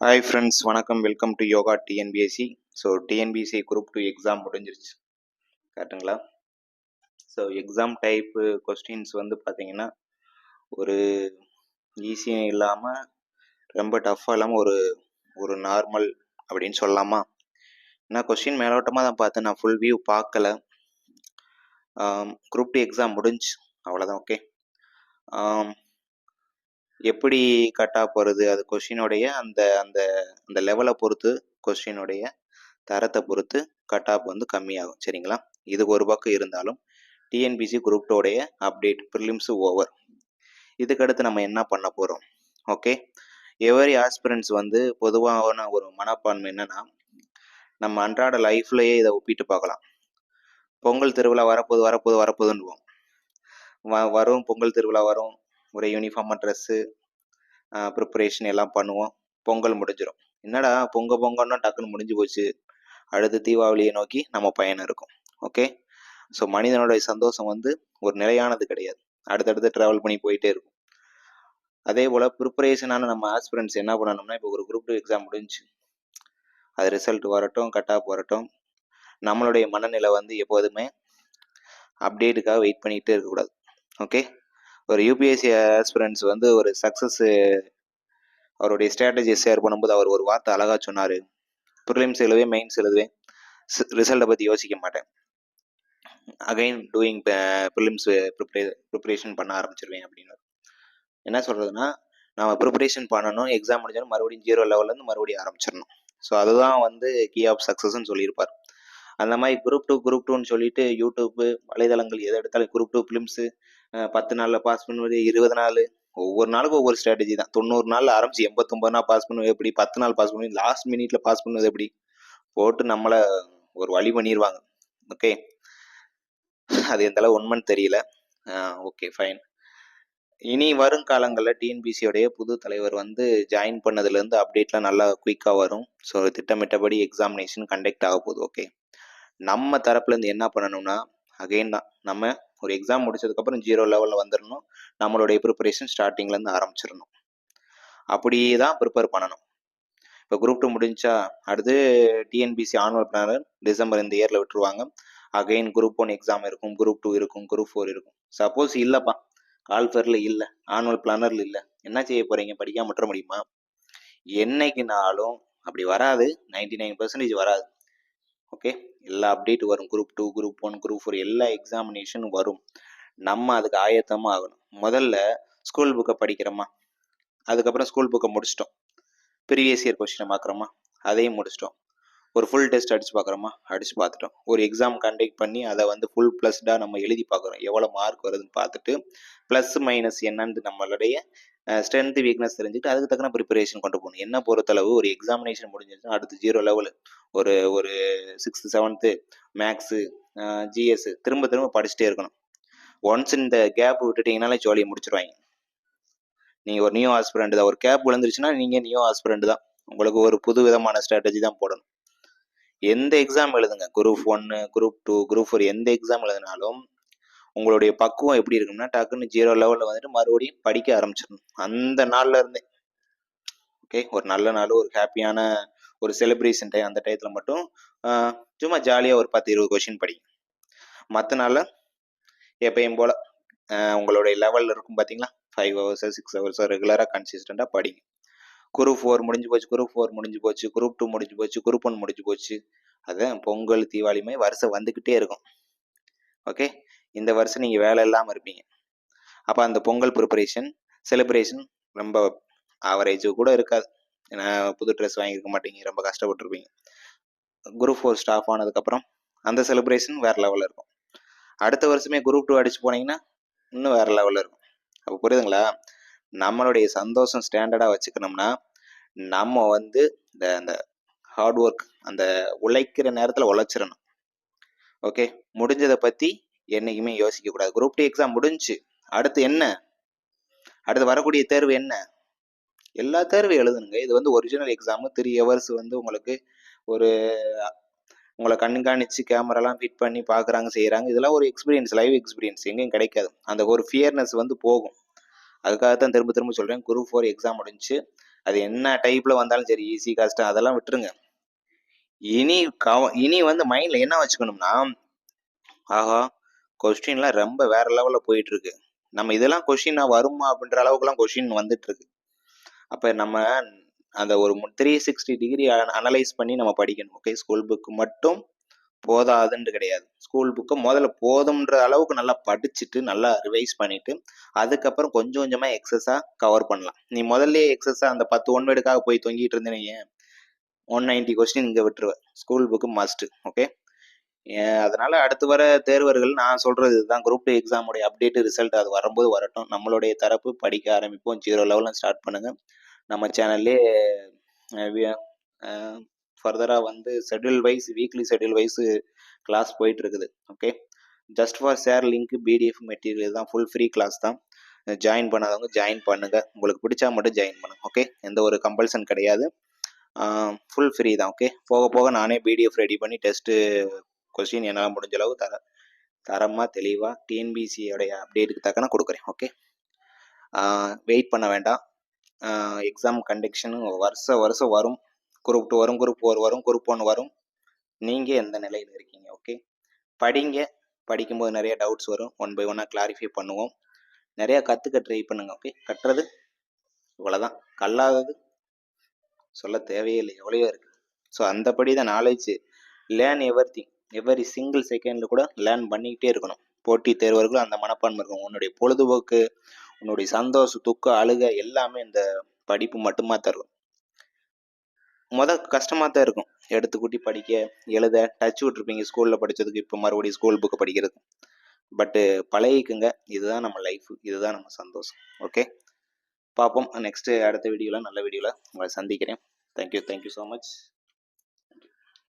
Hi friends வணக்கம். Welcome to Yoga TNPSC so TNPSC group two exam முடிஞ்சிருச்சு. கரெக்டுங்களா so exam type questions வந்து பார்த்தீங்கன்னா ஒரு ஈஸியும் இல்லாமல் ரொம்ப டஃப்பாக இல்லாமல் ஒரு ஒரு நார்மல் அப்படின்னு சொல்லலாமா? நான் கொஸ்டின் மேலோட்டமாக தான் பார்த்தேன் நான் ஃபுல் வியூ பார்க்கல குரூப் டூ எக்ஸாம் முடிஞ்சு. அவ்வளோதான் ஓகே எப்படி கட் ஆஃப் வருது அது கொஷினுடைய அந்த அந்த அந்த லெவலை பொறுத்து கொஸ்டினுடைய தரத்தை பொறுத்து கட் ஆஃப் வந்து கம்மியாகும். சரிங்களா? இது ஒரு பக்கம் இருந்தாலும் டிஎன்பிசி குரூப் டோடைய அப்டேட் ப்ரிலிம்ஸு ஓவர் இதுக்கடுத்து நம்ம என்ன பண்ண போகிறோம் ஓகே எவரி ஆஸ்பிரன்ஸ் வந்து பொதுவான ஒரு மனப்பான்மை என்னன்னா நம்ம அன்றாட லைஃப்லையே இதை ஒப்பிட்டு பார்க்கலாம். பொங்கல் திருவிழா வரப்போது வரப்போது வரப்போதுன்னுவோம் வ வரும் பொங்கல் திருவிழா வரும் ஒரு யூனிஃபார்மாக ட்ரெஸ்ஸு ப்ரிப்பரேஷன் எல்லாம் பண்ணுவோம். பொங்கல் முடிஞ்சிடும் என்னடா பொங்க பொங்கல்னா டக்குன்னு முடிஞ்சு போச்சு. அடுத்து தீபாவளியை நோக்கி நம்ம பயணம் இருக்கும். ஓகே ஸோ மனிதனுடைய சந்தோஷம் வந்து ஒரு நிலையானது கிடையாது. அடுத்தடுத்து ட்ராவல் பண்ணி போயிட்டே இருக்கும். அதே போல் ப்ரிப்பரேஷனான நம்ம ஆஸ்பிரண்ட்ஸ் என்ன பண்ணணும்னா இப்போ ஒரு குரூப் டூ எக்ஸாம் முடிஞ்சு அது ரிசல்ட் வரட்டும் கட் ஆஃப் வரட்டும். நம்மளுடைய மனநிலை வந்து எப்போதுமே அப்டேட்டுக்காக வெயிட் பண்ணிகிட்டே இருக்கக்கூடாது. ஓகே ஒரு யூபிஎஸ்சி ஆஸ்பிரன்ஸ் வந்து ஒரு சக்ஸஸ் அவருடைய ஸ்ட்ராட்டஜி ஷேர் பண்ணும்போது அவர் ஒரு வார்த்தை அழகாக சொன்னார். ப்ரிலிம்ஸ் எழுதுவேன் மெயின்ஸ் எழுதுவேன். ரிசல்ட்டை பற்றி யோசிக்க மாட்டேன். Again doing prelims prepare preparation பண்ண ஆரம்பிச்சிருவேன் அப்படின்னு. என்ன சொல்கிறதுனா நம்ம ப்ரிப்பரேஷன் பண்ணணும் எக்ஸாம் முடிஞ்சாலும் மறுபடியும் ஜீரோ லெவல்லேருந்து மறுபடியும் ஆரம்பிச்சிடணும் ஸோ அதுதான் வந்து கீ ஆஃப் சக்ஸஸ்ன்னு சொல்லியிருப்பார். அந்த மாதிரி குரூப் டூ குரூப் டூன்னு சொல்லிட்டு யூடியூப்பு வலைதளங்கள் எதை எடுத்தாலும் குரூப் டூ ஃபிலிம்ஸு பத்து நாளில் பாஸ் பண்ணுவது இருபது நாள் ஒவ்வொரு நாளுக்கும் ஒவ்வொரு ஸ்ட்ராட்டஜி தான். தொண்ணூறு நாளில் ஆரம்பிச்சு எண்பத்தொம்பது நாள் பாஸ் பண்ணுவது எப்படி? பத்து நாள் பாஸ் பண்ணுவது லாஸ்ட் மினிட்ல பாஸ் பண்ணுவது எப்படி? போட்டு நம்மளை ஒரு வழி பண்ணிடுவாங்க ஓகே அது எந்த அளவு உண்மைன்னு தெரியல. ஓகே ஃபைன் இனி வரும் காலங்களில் டிஎன்பிசியோடைய புது தலைவர் வந்து ஜாயின் பண்ணதுலேருந்து அப்டேட்லாம் நல்லா குயிக்காக வரும். ஸோ திட்டமிட்டபடி எக்ஸாமினேஷன் கண்டக்ட் ஆக போகுது. ஓகே நம்ம தரப்புலேருந்து என்ன பண்ணணும்னா அகெயின் தான் நம்ம ஒரு எக்ஸாம் முடிச்சதுக்கப்புறம் ஜீரோ லெவலில் வந்துடணும் நம்மளுடைய ப்ரிப்பரேஷன் ஸ்டார்டிங்லேருந்து ஆரம்பிச்சிடணும் அப்படியே தான் ப்ரிப்பேர் பண்ணணும். இப்போ குரூப் டூ முடிஞ்சா அடுத்து டிஎன்பிசி ஆனுவல் பிளானர் டிசம்பர் இந்த இயரில் விட்டுருவாங்க. அகைன் குரூப் ஒன் எக்ஸாம் இருக்கும் குரூப் டூ இருக்கும் குரூப் ஃபோர் இருக்கும். சப்போஸ் இல்லைப்பா கால்ஃபேரில் இல்லை ஆனுவல் பிளானரில் இல்லை. என்ன செய்ய போகிறீங்க படிக்காம விட்டுற முடியுமா? என்னைக்குனாலும் அப்படி வராது. நைன்டி நைன் பர்சன்டேஜ் வராது. ஓகே எல்லா அப்டேட் வரும். Group two group one group four எல்லா எக்ஸாமினேஷனும் வரும். நம்ம அதுக்கு ஆயத்தமாக ஆகணும். முதல்ல ஸ்கூல் புக்கை படிக்கிறோமா? அதுக்கப்புறம் ஸ்கூல் புக்கை முடிச்சிட்டோம். ப்ரீவியஸ் இயர் கொஸ்டினை பார்க்குறோமா? அதையும் முடிச்சிட்டோம். ஒரு ஃபுல் டெஸ்ட் அடிச்சு பார்க்குறோமா? அடிச்சு பார்த்துட்டோம். ஒரு எக்ஸாம் கண்டக்ட் பண்ணி அதை வந்து ஃபுல் ப்ளஸ்டாக நம்ம எழுதி பார்க்குறோம். எவ்வளோ மார்க் வருதுன்னு பார்த்துட்டு ப்ளஸ் மைனஸ் என்னன்னு நம்மளுடைய ஸ்ட்ரென்த் வீக்னஸ் தெரிஞ்சுட்டு அதுக்கு தக்கன ப்ரிப்பரேஷன் கொண்டு போகணும். என்ன பொறுத்தளவு ஒரு எக்ஸாமினேஷன் முடிஞ்சிருச்சுன்னா அடுத்து ஜீரோ லெவலு ஒரு ஒரு சிக்ஸ்த்து செவன்த்து மேக்ஸு ஜிஎஸ் திரும்ப திரும்ப படிச்சுட்டே இருக்கணும். ஒன்ஸ் இந்த கேப் விட்டுட்டீங்கனாலே ஜோலியை முடிச்சிருவாங்க. நீங்கள் ஒரு நியூ ஆஸ்பிரண்ட் தான். ஒரு கேப் விழுந்துருச்சுன்னா நீங்கள் நியூ ஆஸ்பிரண்ட் தான். உங்களுக்கு ஒரு புது விதமான ஸ்ட்ராட்டஜி தான் போடணும். எந்த எக்ஸாம் எழுதுங்க? குரூப் ஒன்னு குரூப் டூ குரூப் ஃபோர் எந்த எக்ஸாம் எழுதினாலும் உங்களுடைய பக்குவம் எப்படி இருக்கும்னா டக்குன்னு ஜீரோ லெவலில் வந்துட்டு மறுபடியும் படிக்க ஆரம்பிச்சிடணும். அந்த நாளில் இருந்தே. ஓகே ஒரு நல்ல நாள் ஒரு ஹாப்பியான ஒரு செலிப்ரேஷன் டைம் அந்த டயத்தில் மட்டும் சும்மா ஜாலியாக ஒரு பத்து இருபது கொஷின் படிங்க. மற்ற நாளில் எப்பயும் போல் உங்களுடைய லெவலில் இருக்கும் பார்த்தீங்களா ஃபைவ் ஹவர்ஸோ சிக்ஸ் ஹவர்ஸோ ரெகுலராக கன்சிஸ்டண்ட்டாக படிங்க. குரூப் ஃபோர் முடிஞ்சு போச்சு குரூப் ஃபோர் முடிஞ்சு போச்சு குரூப் டூ முடிஞ்சு போச்சு குரூப் ஒன் முடிஞ்சு போச்சு. அதுதான் பொங்கல் தீபாவளி மாதிரி வருஷம் வந்துக்கிட்டே இருக்கும். ஓகே இந்த வருஷம் நீங்கள் வேலை இல்லாமல் இருப்பீங்க. அப்போ அந்த பொங்கல் ப்ரிப்பரேஷன் செலிப்ரேஷன் ரொம்ப ஆவரேஜ் கூட இருக்காது. ஏன்னா புது ட்ரெஸ் வாங்கியிருக்க மாட்டீங்க ரொம்ப கஷ்டப்பட்டுருப்பீங்க. குரூப் ஃபோர் ஸ்டாஃப் ஆனதுக்கப்புறம் அந்த செலிப்ரேஷன் வேறு லெவலில் இருக்கும். அடுத்த வருஷமே குரூப் டூ அடிச்சு போனீங்கன்னா இன்னும் வேறு லெவலில் இருக்கும். அப்போ புரியுதுங்களா? நம்மளுடைய சந்தோஷம் ஸ்டாண்டர்டாக வச்சுக்கணும்னா நம்ம வந்து இந்த அந்த ஹார்ட் ஒர்க் அந்த உழைக்கிற நேரத்தில் உழைச்சிடணும். ஓகே முடிஞ்சதை பற்றி என்றைக்குமே யோசிக்கக்கூடாது குரூப் டி எக்ஸாம் முடிஞ்சு அடுத்து என்ன? அடுத்து வரக்கூடிய தேர்வு என்ன? எல்லா தேர்வும் எழுதுனுங்க. இது வந்து ஒரிஜினல் எக்ஸாமு த்ரீ ஹவர்ஸ் வந்து உங்களுக்கு ஒரு உங்களை கண்காணித்து கேமராலாம் ஃபிட் பண்ணி பார்க்குறாங்க செய்கிறாங்க இதெல்லாம் ஒரு எக்ஸ்பீரியன்ஸ் லைவ் எக்ஸ்பீரியன்ஸ் எங்கேயும் கிடைக்காது. அந்த ஒரு ஃபியர்னஸ் வந்து போகும். அதுக்காக தான் திரும்ப திரும்ப சொல்கிறேன் குரூப் ஃபோர் எக்ஸாம் முடிஞ்சு அது என்ன டைப்பில் வந்தாலும் சரி ஈஸி கஷ்டம் அதெல்லாம் விட்டுருங்க. இனி கவ இனி வந்து மைண்டில் என்ன வச்சுக்கணும்னா ஆஹா கொஸ்டின்லாம் ரொம்ப வேற லெவலில் போயிட்டு இருக்கு நம்ம இதெல்லாம் கொஷின் வருமா அப்படின்ற அளவுக்குலாம் கொஷின் வந்துட்டு இருக்கு அப்போ நம்ம அந்த ஒரு த்ரீ சிக்ஸ்டி டிகிரி அனலைஸ் பண்ணி நம்ம படிக்கணும். ஓகே ஸ்கூல் புக்கு மட்டும் போதாதுன்னு கிடையாது. ஸ்கூல் புக்கு முதல்ல போதும்ன்ற அளவுக்கு நல்லா படிச்சுட்டு நல்லா ரிவைஸ் பண்ணிட்டு அதுக்கப்புறம் கொஞ்சம் கொஞ்சமாக எக்ஸஸாக கவர் பண்ணலாம். நீ முதல்ல எக்ஸஸாக அந்த பத்து ஒன் வேர்டுக்காக போய் தொங்கிட்டு இருந்தேன் ஒன் நைன்டி கொஸ்டின் இங்கே விட்டுருவேன் ஸ்கூல் புக்கு மஸ்ட்டு ஓகே அதனால அடுத்து வர தேர்வர்கள் நான் சொல்றது இதுதான் குரூப் டூ எக்ஸாமுடைய அப்டேட் ரிசல்ட் அது வரும்போது வரட்டும். நம்மளுடைய தரப்பு படிக்க ஆரம்பிப்போம். ஜீரோ லெவலில் ஸ்டார்ட் பண்ணுங்க. நம்ம சேனல்லே ஃபர்தராக வந்து schedule wise weekly schedule wise class போயிட்டு இருக்குது okay just for share link PDF material தான். ஃபுல் ஃப்ரீ கிளாஸ் தான். ஜாயின் பண்ணாதவங்க ஜாயின் பண்ணுங்க. உங்களுக்கு பிடிச்சா மட்டும் ஜாயின் பண்ணுங்க. ஓகே எந்த ஒரு கம்பல்சன் கிடையாது. ஃபுல் ஃப்ரீ தான். ஓகே போக போக நானே பிடிஎஃப் ரெடி பண்ணி டெஸ்ட்டு கொஸ்டின் என்னால் முடிஞ்ச அளவு தர தரமாக தெளிவாக டிஎன்பிசியோடைய அப்டேட்டுக்கு தக்கன கொடுக்குறேன் ஓகே வெயிட் பண்ண வேண்டாம். எக்ஸாம் கண்டக்ஷனும் வருஷம் வருஷம் வரும். குரூப் டூ வரும் குரூப் ஃபோர் வரும் குரூப் ஒன் வரும். நீங்கள் எந்த நிலையில் இருக்கீங்க ஓகே படிங்க. படிக்கும்போது நிறைய டவுட்ஸ் வரும். ஒன் பை ஒன்னாக கிளாரிஃபை பண்ணுவோம். நிறையா கற்றுக்க ட்ரை பண்ணுங்க ஓகே கட்டுறது இவ்வளோதான் கல்லாதது சொல்ல தேவையே இல்லை எவ்வளோ இருக்குது ஸோ அந்தபடி தான் knowledge learn everything every single செகண்டில் கூட லேர்ன் பண்ணிக்கிட்டே இருக்கணும். போட்டி தேர்வர்களும் அந்த மனப்பான்மை இருக்கும். உன்னுடைய பொழுதுபோக்கு உன்னுடைய சந்தோஷ துக்கம் அழுக எல்லாமே இந்த படிப்பு மட்டுமா இருக்கும். முத கஷ்டமாக தான் இருக்கும். எடுத்து கூட்டி படிக்க எழுத டச் விட்ருப்பீங்க ஸ்கூலில் படித்ததுக்கு இப்போ மறுபடியும் ஸ்கூல் புக்கு படிக்கிறது பட்டு பழகிக்குங்க. இதுதான் நம்ம லைஃப் இதுதான் நம்ம சந்தோஷம். ஓகே பார்ப்போம். நெக்ஸ்ட்டு அடுத்த வீடியோவில் நல்ல வீடியோவில் உங்களை சந்திக்கிறேன். Thank you thank you so much